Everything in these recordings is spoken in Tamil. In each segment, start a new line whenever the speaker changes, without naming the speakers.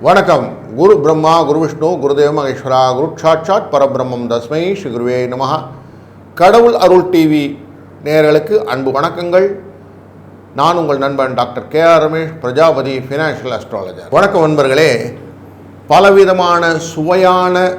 வணக்கம். குரு பிரம்மா குரு விஷ்ணு குருதேவ மகேஸ்வரா குரு சாட்சாத் பரபிரம்மம் தஸ்மை ஸ்ரீ குருவே நமஹ. கடவுள் அருள் டிவி நேர்களுக்கு அன்பு வணக்கங்கள். நான் உங்கள் நண்பன் doctor K R Ramesh Prajapati financial astrologer வணக்கம் நண்பர்களே. பலவிதமான சுவையான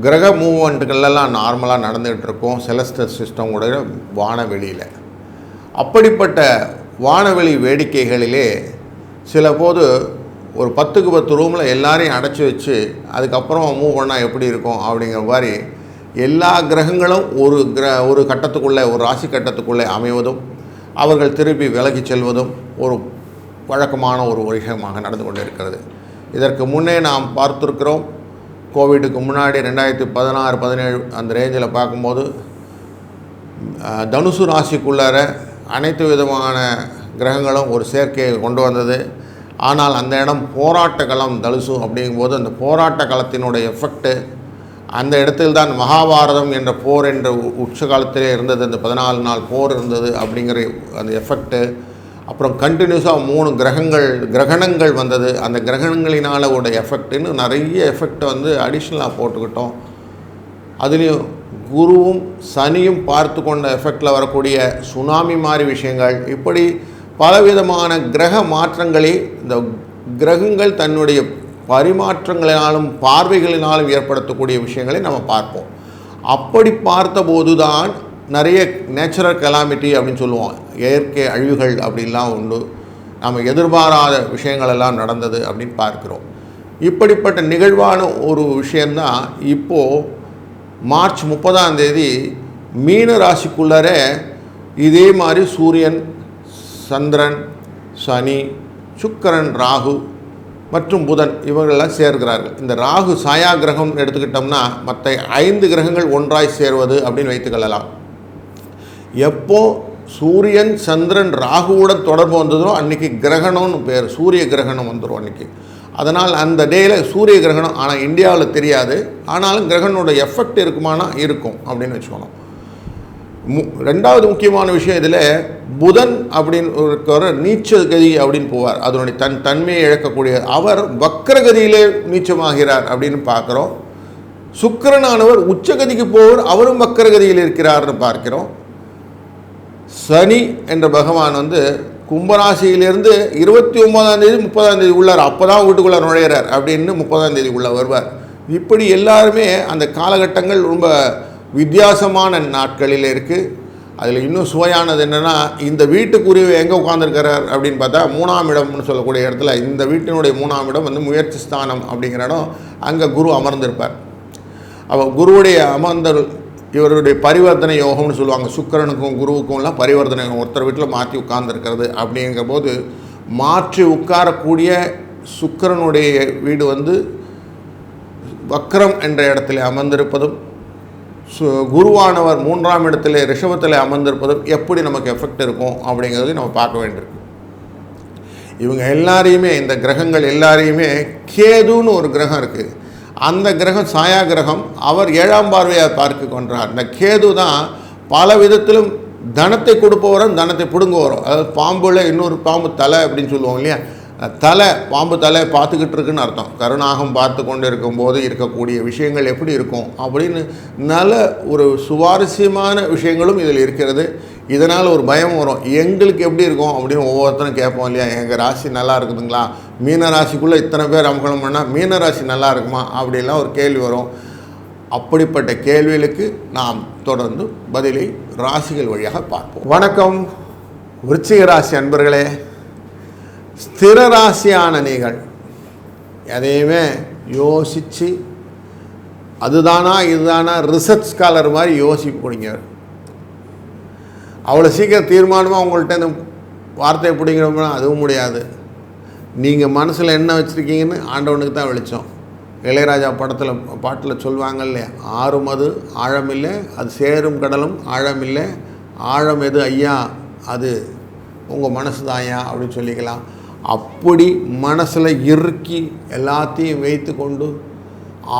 கிரக மூவ்மெண்ட்டுகள்லாம் நார்மலாக நடந்துகிட்டு இருக்கோம் செலஸ்டர் சிஸ்டம் கூட வானவெளியில். அப்படிப்பட்ட வானவெளி வேடிக்கைகளிலே சில போது ஒரு பத்துக்கு பத்து ரூமில் எல்லாரையும் அடைச்சி வச்சு அதுக்கப்புறம் மூவ் பண்ணால் எப்படி இருக்கும் அப்படிங்கிற மாதிரி எல்லா கிரகங்களும் ஒரு கிர ஒரு கட்டத்துக்குள்ளே ஒரு ராசி கட்டத்துக்குள்ளே அமைவதும் அவர்கள் திருப்பி விலகிச் செல்வதும் ஒரு வழக்கமான ஒரு விஷயமாக நடந்து கொண்டிருக்கிறது. இதற்கு முன்னே நாம் பார்த்துருக்கிறோம் கோவிடுக்கு முன்னாடி ரெண்டாயிரத்தி பதினாறு பதினேழு அந்த ரேஞ்சில் பார்க்கும்போது தனுசு ராசிக்குள்ளார அனைத்து விதமான கிரகங்களும் ஒரு சேர்க்கையை கொண்டு வந்தது. ஆனால் அந்த இடம் போராட்ட களம் தலுசு அப்படிங்கும்போது அந்த போராட்ட களத்தினுடைய எஃபெக்ட்டு அந்த இடத்தில்தான் மகாபாரதம் என்ற போர் என்ற உச்ச காலத்திலே இருந்தது அந்த பதினாலு நாள் போர் இருந்தது அப்படிங்கிற அந்த எஃபெக்ட்டு அப்புறம் கண்டினியூஸாக மூணு கிரகங்கள் கிரகணங்கள் வந்தது. அந்த கிரகணங்களினால் உடைய எஃபெக்ட்டுன்னு நிறைய எஃபெக்டை வந்து அடிஷ்னலாக போட்டுக்கிட்டோம். அதுலேயும் குருவும் சனியும் பார்த்து கொண்ட எஃபெக்டில் வரக்கூடிய சுனாமி மாதிரி விஷயங்கள். இப்படி பலவிதமான கிரக மாற்றங்களை இந்த கிரகங்கள் தன்னுடைய பரிமாற்றங்களினாலும் பார்வைகளினாலும் ஏற்படுத்தக்கூடிய விஷயங்களை நம்ம பார்ப்போம். அப்படி பார்த்தபோது தான் நிறைய நேச்சுரல் கெலாமிட்டி அப்படின்னு சொல்லுவோம். இயற்கை அழிவுகள் அப்படின்லாம் உண்டு. நம்ம எதிர்பாராத விஷயங்கள் எல்லாம் நடந்தது அப்படின்னு பார்க்குறோம். இப்படிப்பட்ட நிகழ்வான ஒரு விஷயந்தான் இப்போது மார்ச் முப்பதாம் தேதி மீன ராசிக்குள்ளரே இதே மாதிரி சூரியன் சந்திரன் சனி சுக்கரன் ராகு மற்றும் புதன் இவர்களெல்லாம் சேர்கிறார்கள். இந்த ராகு சாயா கிரகம் எடுத்துக்கிட்டோம்னா மற்ற ஐந்து கிரகங்கள் ஒன்றாய் சேர்வது அப்படின்னு வைத்துக்கொள்ளலாம் எப்போ சூரியன் சந்திரன் ராகுவுடன் தொடர்பு வந்ததோ அன்றைக்கி கிரகணம்னு பேர் சூரிய கிரகணம் வந்துடும் அன்றைக்கி அதனால் அந்த டேயில் சூரிய கிரகணம் ஆனால் இந்தியாவில் தெரியாது. ஆனாலும் கிரகணோட எஃபெக்ட் இருக்குமானா இருக்கும் அப்படின்னு வச்சுக்கணும். ரெண்டாவது முக்கியமான விஷயம் இதில் புதன் அப்படின்னு ஒரு நீச்ச கதி அப்படின்னு போவார். அதனுடைய தன் தன்மையை இழக்கக்கூடிய அவர் வக்கரகதியிலே நீச்சமாகிறார் அப்படின்னு பார்க்குறோம். சுக்கரனானவர் உச்சகதிக்கு போவர் அவரும் வக்கரகதியில் இருக்கிறார்னு பார்க்கிறோம். சனி என்ற பகவான் வந்து கும்பராசியிலிருந்து இருபத்தி ஒன்பதாம் தேதி முப்பதாம் தேதி உள்ளார். அப்போ தான் வீட்டுக்குள்ளே நுழையிறார் அப்படின்னு முப்பதாம் தேதி உள்ள வருவார். இப்படி எல்லாருமே அந்த காலகட்டங்கள் ரொம்ப வித்தியாசமான நாட்களில் இருக்குது அதில் இன்னும் சுவையானது என்னென்னா இந்த வீட்டுக்குரிய எங்கே உட்காந்துருக்கிறார் அப்படின்னு பார்த்தா மூணாம் இடம்னு சொல்லக்கூடிய இடத்துல இந்த வீட்டினுடைய மூணாம் இடம் வந்து முயற்சி ஸ்தானம் அப்படிங்கிற இடம் அங்கே குரு அமர்ந்திருப்பார். அவள் குருவுடைய அமர்ந்தல் இவருடைய பரிவர்த்தனை யோகம்னு சொல்லுவாங்க. சுக்கிரனுக்கும் குருவுக்கும்லாம் பரிவர்த்தனை ஒருத்தர் வீட்டில் மாற்றி உட்கார்ந்துருக்கிறது அப்படிங்கிற போது மாற்றி உட்காரக்கூடிய சுக்கிரனுடைய வீடு வந்து வக்ரம் என்ற இடத்துல அமர்ந்திருப்பதும் குருவானவர் மூன்றாம் இடத்துல ரிஷபத்தில் அமர்ந்திருப்பதும் எப்படி நமக்கு எஃபெக்ட் இருக்கும் அப்படிங்கிறது நம்ம பார்க்க வேண்டியிருக்கு. இவங்க எல்லாரையுமே இந்த கிரகங்கள் எல்லாரையுமே கேதுன்னு ஒரு கிரகம் இருக்குது அந்த கிரகம் சாயா கிரகம் அவர் ஏழாம் பார்வையாக பார்க்க கொன்றார். இந்த கேது தான் பல விதத்திலும் தனத்தை கொடுப்பவரும் தனத்தை பிடுங்குவரும் அதாவது பாம்புல இன்னொரு பாம்பு தலை அப்படின்னு சொல்லுவோம் இல்லையா? தலை பாம்பு தலை பார்த்துக்கிட்டு இருக்குன்னு அர்த்தம். கருணாகம் பார்த்து கொண்டு இருக்கும்போது இருக்கக்கூடிய விஷயங்கள் எப்படி இருக்கும் அப்படின்னு நல்ல ஒரு சுவாரஸ்யமான விஷயங்களும் இதில் இருக்கிறது. இதனால் ஒரு பயம் வரும். எங்களுக்கு எப்படி இருக்கும் அப்படின்னு ஒவ்வொருத்தரும் கேட்போம் இல்லையா? எங்கள் ராசி நல்லா இருக்குதுங்களா? மீன ராசிக்குள்ளே இத்தனை பேர் அமகலம் பண்ணால் மீன ராசி நல்லா இருக்குமா? அப்படிலாம் ஒரு கேள்வி வரும். அப்படிப்பட்ட கேள்விகளுக்கு நாம் தொடர்ந்து பதிலை ராசிகள் வழியாக பார்ப்போம். வணக்கம். விருச்சிக ராசி அன்பர்களே ஸ்திர ராசியான நீங்கள் எதையுமே யோசித்து அதுதானா இதுதானா ரிசர்ச் ஸ்காலர் மாதிரி யோசிக்கக்கூடியங்க அவ்வளோ சீக்கிரம் தீர்மானமாக உங்கள்கிட்ட இந்த வார்த்தையை பிடிக்கணும்னா அதுவும் முடியாது. நீங்கள் மனசில் என்ன வச்சுருக்கீங்கன்னு ஆண்டவனுக்கு தான் வெளிச்சம். இளையராஜா படத்தில் பாட்டில் சொல்லுவாங்க இல்லையா? ஆறும் அது ஆழம் இல்லை. அது சேரும் கடலும் ஆழமில்லை ஆழம் எது? ஐயா அது உங்கள் மனசு தான் ஐயா அப்படின்னு சொல்லிக்கலாம். அப்படி மனசில் இறுக்கி எல்லாத்தையும் வைத்து கொண்டு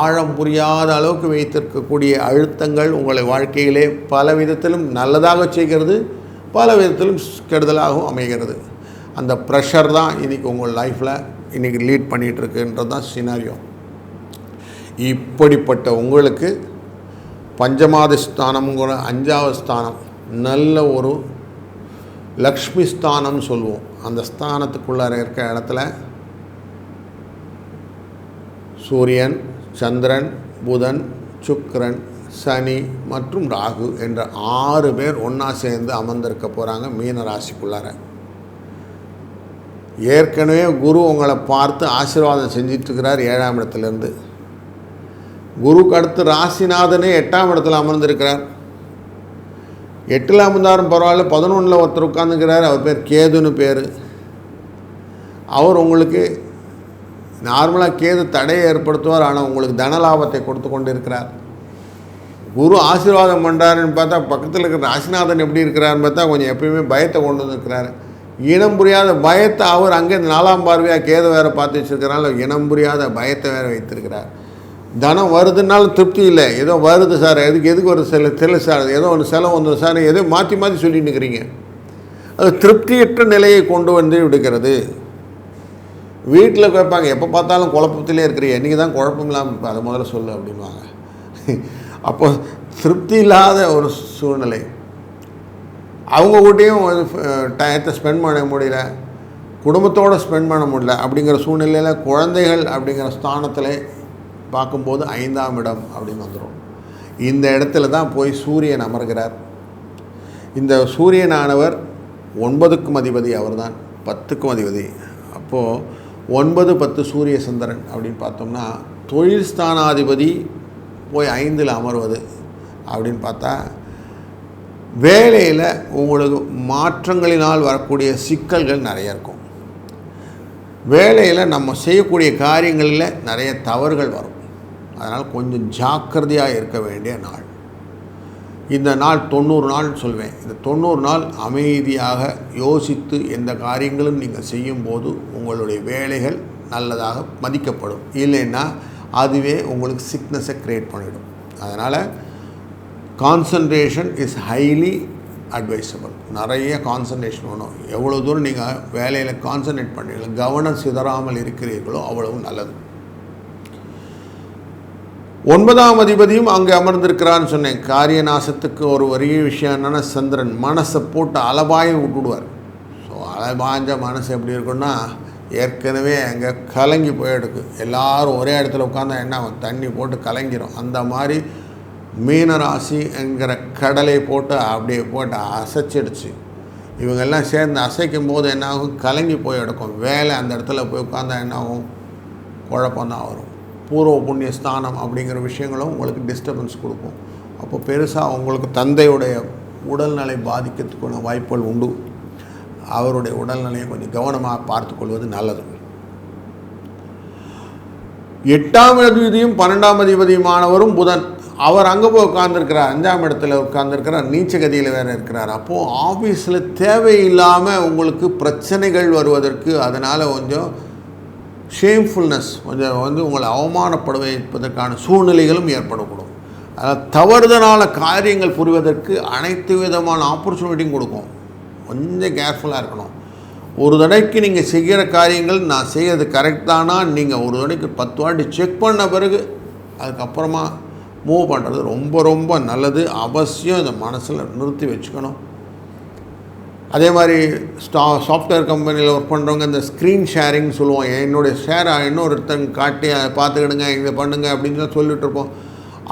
ஆழம் புரியாத அளவுக்கு வைத்திருக்கக்கூடிய அழுத்தங்கள் உங்களை வாழ்க்கையிலே பல விதத்திலும் நல்லதாக செய்கிறது பல விதத்திலும் கெடுதலாகவும் அமைகிறது. அந்த ப்ரெஷர் தான் இன்றைக்கி உங்கள் லைஃப்பில் இன்றைக்கி லீட் பண்ணிகிட்ருக்குன்றது தான் சினாரியோ இப்படிப்பட்ட உங்களுக்கு பஞ்சமாதி ஸ்தானம்ங்கிற அஞ்சாவது ஸ்தானம் நல்ல ஒரு லக்ஷ்மி ஸ்தானம்னு சொல்லுவோம். அந்த ஸ்தானத்துக்குள்ளார இருக்க இடத்துல சூரியன் சந்திரன் புதன் சுக்கரன் சனி மற்றும் ராகு என்ற ஆறு பேர் ஒன்றா சேர்ந்து அமர்ந்திருக்க போகிறாங்க மீன ராசிக்குள்ளார. ஏற்கனவே குரு உங்களை பார்த்து ஆசீர்வாதம் செஞ்சிட்ருக்கிறார் ஏழாம் இடத்துலேருந்து. குருக்கு அடுத்து ராசிநாதனே எட்டாம் இடத்துல அமர்ந்திருக்கிறார். எட்டில் அமர்ந்தாரும் பரவாயில்ல பதினொன்றில் ஒருத்தர் உட்காந்துக்கிறார் அவர் பேர் கேதுன்னு பேர். அவர் உங்களுக்கு நார்மலாக கேது தடையை ஏற்படுத்துவார் ஆனால் உங்களுக்கு தனலாபத்தை கொடுத்து கொண்டு இருக்கிறார் குரு ஆசீர்வாதம் பண்ணுறாருன்னு பார்த்தா பக்கத்தில் இருக்கிற ராசிநாதன் எப்படி இருக்கிறாருன்னு பார்த்தா கொஞ்சம் எப்பயுமே பயத்தை கொண்டு வந்துருக்கிறாரு. இனம் புரியாத பயத்தை அவர் அங்கே நாலாம் பார்வையாக கேது வேறு பார்த்து வச்சுருக்கிறனால இனம் புரியாத பயத்தை வேறு வைத்திருக்கிறார். தனம் வருதுனாலும் திருப்தி இல்லை. ஏதோ வருது சார் எதுக்கு எதுக்கு ஒரு சில தெரியல சார் ஏதோ ஒன்று செலவு வந்து சார் எதோ மாற்றி மாற்றி சொல்லிட்டு இருக்கிறீங்க அது திருப்தியற்ற நிலையை கொண்டு வந்து விடுகிறது. வீட்டில் கேட்பாங்க எப்போ பார்த்தாலும் குழப்பத்திலே இருக்கிறீங்க. இன்றைக்கி தான் குழப்பம் இல்லாமல் இப்போ அதை முதல்ல சொல்லு அப்படின்வாங்க அப்போ திருப்தி இல்லாத ஒரு சூழ்நிலை. அவங்க கூடயும் டயத்தை ஸ்பெண்ட் பண்ண முடியல. குடும்பத்தோடு ஸ்பெண்ட் பண்ண முடியல. அப்படிங்கிற சூழ்நிலையில் குழந்தைகள் அப்படிங்கிற ஸ்தானத்தில் பார்க்கும்போது ஐந்தாம் இடம் அப்படின்னு வந்துடும் இந்த இடத்துல தான் போய் சூரியன் அமர்கிறார். இந்த சூரியனானவர் ஒன்பதுக்கும் அதிபதி அவர்தான். பத்துக்கும் அதிபதி. அப்போது ஒன்பது பத்து சூரிய சந்திரன் அப்படின்னு பார்த்தோம்னா தொழில் ஸ்தானாதிபதி போய் ஐந்தில் அமர்வது அப்படின்னு பார்த்தா வேலையில் உங்களுக்கு மாற்றங்களினால் வரக்கூடிய சிக்கல்கள் நிறைய இருக்கும். வேலையில் நம்ம செய்யக்கூடிய காரியங்களில் நிறைய தவறுகள் வரும். அதனால் கொஞ்சம் ஜாக்கிரதையாக இருக்க வேண்டிய நாள். இந்த நாள் தொண்ணூறு நாள் சொல்வேன். இந்த தொண்ணூறு நாள் அமைதியாக யோசித்து எந்த காரியங்களும் நீங்கள் செய்யும்போது உங்களுடைய வேலைகள் நல்லதாக மதிக்கப்படும். இல்லைன்னா அதுவே உங்களுக்கு சிக்னஸை க்ரியேட் பண்ணிடும். அதனால் கான்சன்ட்ரேஷன் இஸ் ஹைலி அட்வைசபிள் நிறைய கான்சன்ட்ரேஷன் வேணும். எவ்வளோ தூரம் நீங்கள் வேலையில் கான்சன்ட்ரேட் பண்ணுறீங்களோ கவனம் சிதறாமல் இருக்கிறீர்களோ அவ்வளவு நல்லது. ஒன்பதாம் அதிபதியும் அங்கே அமர்ந்திருக்கிறான்னு சொன்னேன். காரிய நாசத்துக்கு ஒரு வரிய விஷயம் என்னென்னா சந்திரன் மனசை போட்டு அலபாயம் விட்டுடுவார். ஸோ அலபாய்ஞ்ச மனசு எப்படி இருக்குன்னா ஏற்கனவே அங்கே கலங்கி போயிடுக்கு. எல்லாரும் ஒரே இடத்துல உட்காந்தா என்ன ஆகும்? தண்ணி போட்டு கலங்கிடும் அந்த மாதிரி மீனராசி என்கிற கடலை போட்டு அப்படியே போட்டு அசைச்சிடுச்சு. இவங்கெல்லாம் சேர்ந்து அசைக்கும் போது என்னாகும் கலங்கி போய் எடுக்கும். வேலை அந்த இடத்துல போய் உட்காந்தா என்ன ஆகும்? குழப்பம்தான் வரும். பூர்வ புண்ணிய ஸ்தானம் அப்படிங்கிற விஷயங்களும் உங்களுக்கு டிஸ்டர்பன்ஸ் கொடுக்கும். அப்போ பெருசாக உங்களுக்கு தந்தையுடைய உடல்நிலை பாதிக்கிறதுக்கான வாய்ப்புகள் உண்டு. அவருடைய உடல்நிலையை கொஞ்சம் கவனமாக பார்த்துக்கொள்வது நல்லது. எட்டாம் அதிபதியும் பன்னெண்டாம் அதிபதியுமானவரும் புதன். அவர் அங்கே போய் உட்காந்துருக்கிறார் அஞ்சாம் இடத்துல உட்காந்துருக்கிறார் நீச்சகதியில் வேறு இருக்கிறார். அப்போது ஆஃபீஸில் தேவையில்லாமல் உங்களுக்கு பிரச்சனைகள் வருவதற்கு அதனால் கொஞ்சம் ஷேம்ஃபுல்னஸ் கொஞ்சம் வந்து உங்களை அவமானப்பட வைப்பதற்கான சூழ்நிலைகளும் ஏற்படக்கூடும். அதனால் தவறுதலான காரியங்கள் புரிவதற்கு அனைத்து விதமான ஆப்பர்ச்சுனிட்டியும் கொடுக்கும். கொஞ்சம் கேர்ஃபுல்லாக இருக்கணும். ஒரு தடவைக்கு நீங்கள் செய்கிற காரியங்கள் நான் செய்கிறது கரெக்டானா நீங்கள் ஒரு தடவைக்கு பத்து வாட்டி செக் பண்ண பிறகு அதுக்கப்புறமா மூவ் பண்ணுறது ரொம்ப ரொம்ப நல்லது. அவசியம் இந்த மனசில் நிறுத்தி வச்சுக்கணும். அதே மாதிரி ஸ்டா சாஃப்ட்வேர் கம்பெனியில் ஒர்க் பண்ணுறவங்க இந்த ஸ்க்ரீன் ஷேரிங் சொல்லுவோம் என்னுடைய ஷேரை இன்னொருத்தங்க காட்டி அதை பார்த்துக்கிடுங்க இதை பண்ணுங்க அப்படின்னு சொல்லி சொல்லிட்டு இருப்போம்.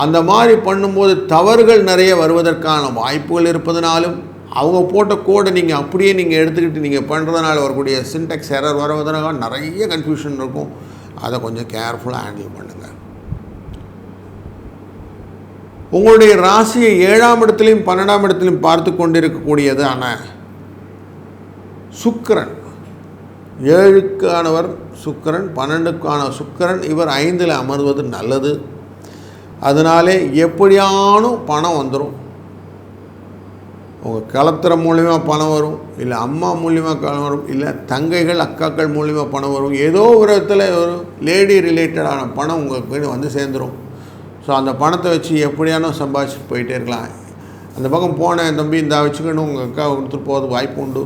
அந்த மாதிரி பண்ணும்போது தவறுகள் நிறைய வருவதற்கான வாய்ப்புகள் இருப்பதனாலும் அவங்க போட்ட கோடை நீங்கள் அப்படியே நீங்கள் எடுத்துக்கிட்டு நீங்கள் பண்ணுறதுனால வரக்கூடிய சின்டெக்ஸ் எரர் வருவதனால நிறைய கன்ஃபியூஷன் இருக்கும். அதை கொஞ்சம் கேர்ஃபுல்லாக ஹேண்டில் பண்ணுங்கள் உங்களுடைய ராசியை ஏழாம் இடத்துலையும் பன்னெண்டாம் இடத்துலையும் பார்த்து கொண்டிருக்கக்கூடியதான சுக்கரன். ஏழுக்கானவர் சுக்கிரன் பன்னெண்டுக்கான சுக்கிரன் இவர் ஐந்தில் அமர்வது நல்லது. அதனாலே எப்படியானும் பணம் வந்துடும் உங்கள் கலத்திர மூலிமா பணம் வரும் இல்லை அம்மா மூலிமா பணம் வரும் இல்லை தங்கைகள் அக்காக்கள் மூலிமா பணம் வரும் ஏதோ ஒரு விதத்தில் ஒரு லேடி ரிலேட்டடான பணம் உங்களுக்கு வந்து சேர்ந்துடும் ஸோ அந்த பணத்தை வச்சு எப்படியானோ சம்பாதிச்சுட்டு போயிட்டே இருக்கலாம். அந்த பக்கம் போனேன் தம்பி இந்த வச்சுக்கணும் உங்கள் அக்கா கொடுத்துட்டு போகிறது வாய்ப்பு உண்டு.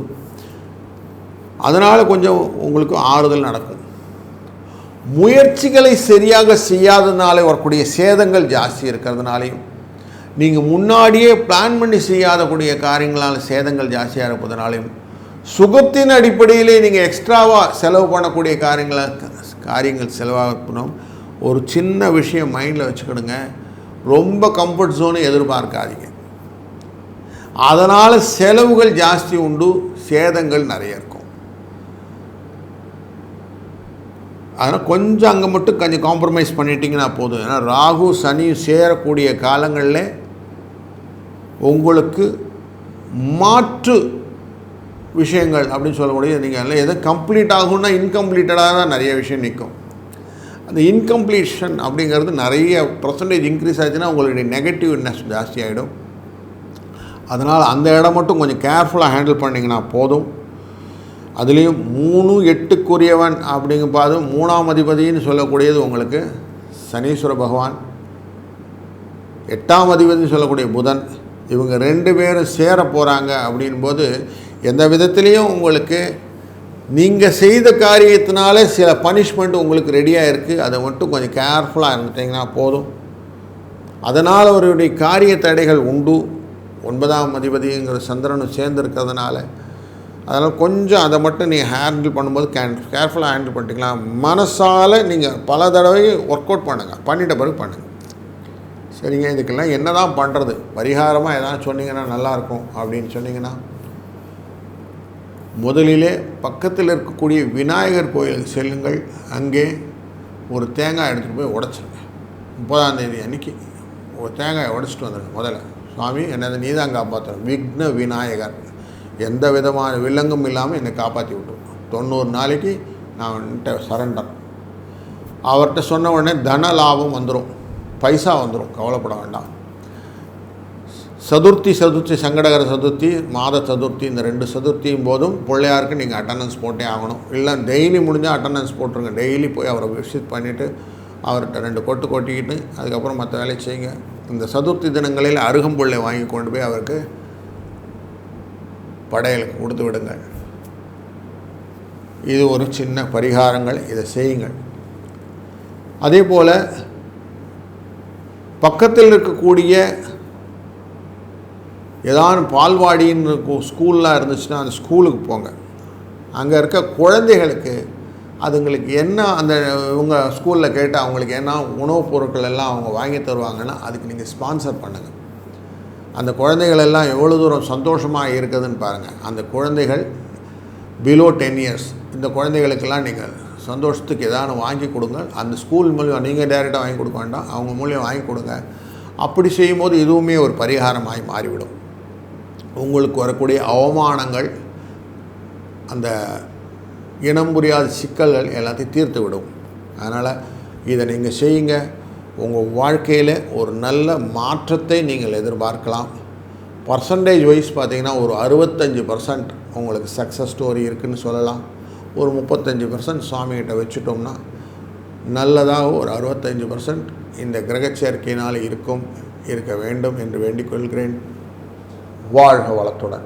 அதனால் கொஞ்சம் உங்களுக்கு ஆறுதல் நடக்கும். முயற்சிகளை சரியாக செய்யாததுனாலே வரக்கூடிய சேதங்கள் ஜாஸ்தி இருக்கிறதுனாலையும் நீங்கள் முன்னாடியே பிளான் பண்ணி செய்யாதக்கூடிய காரியங்களால் சேதங்கள் ஜாஸ்தியாக இருப்பதனாலையும் சுகத்தின் அடிப்படையிலே நீங்கள் எக்ஸ்ட்ராவாக செலவு பண்ணக்கூடிய காரியங்களை காரியங்கள் செலவாகணும் ஒரு சின்ன விஷயம் மைண்டில் வச்சுக்கிடுங்க. ரொம்ப கம்ஃபர்ட் ஜோனை எதிர்பார்க்காதீங்க. அதனால் செலவுகள் ஜாஸ்தி உண்டு சேதங்கள் நிறைய இருக்கும். அதனால் கொஞ்சம் அங்கே மட்டும் கொஞ்சம் காம்ப்ரமைஸ் பண்ணிட்டீங்கன்னா போதும். ஏன்னா ராகு சனி சேரக்கூடிய காலங்களில் உங்களுக்கு மாற்று விஷயங்கள் அப்படின்னு சொல்லக்கூடிய நீங்கள் எல்லாம் எது கம்ப்ளீட் ஆகும்னா இன்கம்ப்ளீட்டடாக தான் நிறைய விஷயம் நிற்கும் அந்த இன்கம்ப்ளீஷன் அப்படிங்கிறது நிறைய பர்சன்டேஜ் இன்க்ரீஸ் ஆச்சுன்னா உங்களுடைய நெகட்டிவ்னஸ் ஜாஸ்தி ஆகிடும் அதனால் அந்த இடம் மட்டும் கொஞ்சம் கேர்ஃபுல்லாக ஹேண்டில் பண்ணிங்கன்னா போதும். அதுலேயும் மூணு எட்டுக்குரியவன் அப்படிங்கும்போது மூணாம் அதிபதின்னு சொல்லக்கூடியது உங்களுக்கு சனீஸ்வர பகவான். எட்டாம் அதிபதினு சொல்லக்கூடிய புதன். இவங்க ரெண்டு பேரும் சேர போகிறாங்க அப்படின்போது எந்த விதத்துலேயும் உங்களுக்கு நீங்கள் செய்த காரியத்தினாலே சில பனிஷ்மெண்ட் உங்களுக்கு ரெடியாக இருக்குது அதை மட்டும் கொஞ்சம் கேர்ஃபுல்லாக இருந்துட்டிங்கன்னா போதும். அதனால் அவருடைய காரிய தடைகள் உண்டு. ஒன்பதாம் அதிபதிங்கிற சந்திரனும் சேர்ந்துருக்கிறதுனால அதனால் கொஞ்சம் அதை மட்டும் நீங்கள் ஹேண்டில் பண்ணும்போது கேன் கேர்ஃபுல்லாக ஹேண்டில் பண்ணிக்கலாம் மனசால் நீங்கள் பல தடவை ஒர்க் அவுட் பண்ணுங்கள் பண்ணிட்ட பிறகு பண்ணுங்கள் சரிங்க இதுக்கெல்லாம் என்ன தான் பண்ணுறது பரிகாரமாக எதாவது சொன்னீங்கன்னா நல்லாயிருக்கும் அப்படின்னு சொன்னீங்கன்னா முதலிலே பக்கத்தில் இருக்கக்கூடிய விநாயகர் கோயிலுக்கு செல்லுங்கள். அங்கே ஒரு தேங்காய் எடுத்துகிட்டு போய் உடச்சிருங்க. முப்பதாம் தேதி அன்னைக்கு ஒரு தேங்காயை உடச்சிட்டு வந்துடுங்க முதல்ல. சுவாமி என்னது நீ தான் காப்பாற்றணும் விக்ன விநாயகர். எந்த விதமான வில்லங்கும் இல்லாமல் என்னை காப்பாற்றி விட்டுருவான் தொண்ணூறு நாளைக்கு நான் வந்துட்டு சரண்டர் அவர்கிட்ட சொன்ன உடனே தன லாபம் வந்துடும் பைசா வந்துடும் கவலைப்பட வேண்டாம். சதுர்த்தி சதுர்த்தி சங்கடகர சதுர்த்தி மாத சதுர்த்தி இந்த ரெண்டு சதுர்த்தியும் போதும். பிள்ளையாருக்கு நீங்கள் அட்டண்டன்ஸ் போட்டே ஆகணும். இல்லை டெய்லி முடிஞ்சால் அட்டண்டன்ஸ் போட்டுருங்க. டெய்லி போய் அவரை விசிட் பண்ணிவிட்டு அவர்கிட்ட ரெண்டு கொட்டு கொட்டிக்கிட்டு அதுக்கப்புறம் மற்ற வேலையை செய்யுங்க. இந்த சதுர்த்தி தினங்களில் அருகம்புல்லை வாங்கி கொண்டு போய் அவருக்கு படையலுக்கு கொடுத்து விடுங்கள் இது ஒரு சின்ன பரிகாரங்கள். இதை செய்யுங்கள். அதே போல் பக்கத்தில் இருக்கக்கூடிய ஏதாவது பால்வாடின்னு இருக்கும் ஸ்கூல்லாம் இருந்துச்சுன்னா அந்த ஸ்கூலுக்கு போங்க. அங்கே இருக்க குழந்தைகளுக்கு அதுங்களுக்கு என்ன அந்த இவங்க ஸ்கூலில் கேட்டு அவங்களுக்கு என்ன உணவுப் பொருட்கள் எல்லாம் அவங்க வாங்கி தருவாங்கன்னா அதுக்கு நீங்கள் ஸ்பான்சர் பண்ணுங்கள் அந்த குழந்தைகள் எல்லாம் எவ்வளோ தூரம் சந்தோஷமாக இருக்குதுன்னு பாருங்கள் அந்த குழந்தைகள் பிலோ டென் இயர்ஸ் இந்த குழந்தைகளுக்கெல்லாம் நீங்கள் சந்தோஷத்துக்கு ஏதாவது வாங்கி கொடுங்க. அந்த ஸ்கூல் மூலியம் நீங்கள் டைரெக்டாக வாங்கி கொடுக்க வேண்டாம். அவங்க மூலியம் வாங்கி கொடுங்க. அப்படி செய்யும்போது இதுவுமே ஒரு பரிகாரமாகி மாறிவிடும். உங்களுக்கு வரக்கூடிய அவமானங்கள் அந்த இனம் புரியாத சிக்கல்கள் எல்லாத்தையும் தீர்த்து விடும் அதனால் இதை நீங்கள் செய்யுங்க. உங்கள் வாழ்க்கையில் ஒரு நல்ல மாற்றத்தை நீங்கள் எதிர்பார்க்கலாம். பர்சன்டேஜ் வைஸ் பார்த்தீங்கன்னா ஒரு அறுபத்தஞ்சி பர்சன்ட் உங்களுக்கு சக்ஸஸ் ஸ்டோரி இருக்குதுன்னு சொல்லலாம். ஒரு முப்பத்தஞ்சு பர்சன்ட் சுவாமிகிட்ட வச்சுட்டோம்னா நல்லதாக ஒரு அறுபத்தஞ்சு பர்சன்ட் இந்த கிரக சேர்க்கையினால் இருக்கும் இருக்க வேண்டும் என்று வேண்டிக் கொள்கிறேன். வாழ்க வளத்துடன்.